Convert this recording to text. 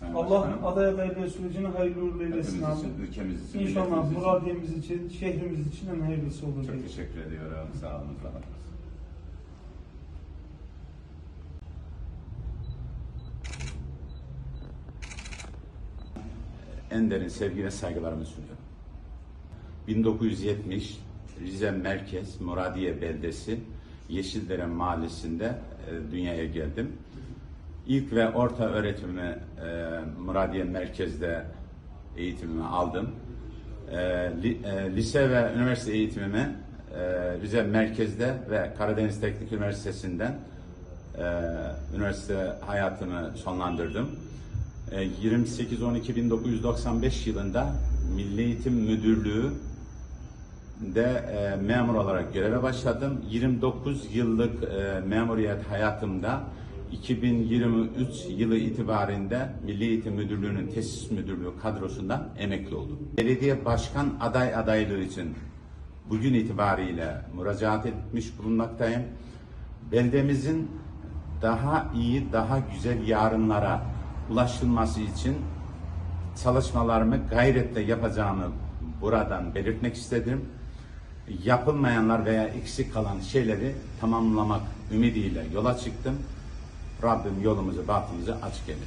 Sayın Allah Başkanım. aday adaylığı sürecini hayırlı uğurlu eylesin Hepimiz abi. için, ülkemiz için, İnşallah milletimiz için. Muradiyemiz için, şehrimiz için en hayırlısı olur. Çok diye. teşekkür ediyorum. Sağ olun. Sağ olun. En derin sevgi ve saygılarımı sunuyorum. 1970 Rize Merkez Muradiye Beldesi Yeşildere Mahallesi'nde e, dünyaya geldim. İlk ve orta öğretimimi e, Muradiye Merkez'de eğitimimi aldım. E, li- e, lise ve üniversite eğitimimi e, Merkez'de ve Karadeniz Teknik Üniversitesi'nden e, üniversite hayatımı sonlandırdım. E, 28-12-1995 yılında Milli Eğitim Müdürlüğü de e, memur olarak göreve başladım. 29 yıllık e, memuriyet hayatımda 2023 yılı itibarinde Milli Eğitim Müdürlüğü'nün tesis müdürlüğü kadrosundan emekli oldum. Belediye başkan aday adaylığı için bugün itibariyle müracaat etmiş bulunmaktayım. Beldemizin daha iyi, daha güzel yarınlara ulaşılması için çalışmalarımı gayretle yapacağımı buradan belirtmek istedim. Yapılmayanlar veya eksik kalan şeyleri tamamlamak ümidiyle yola çıktım. Rabbim yolumuzu, bahtımızı açık eylesin.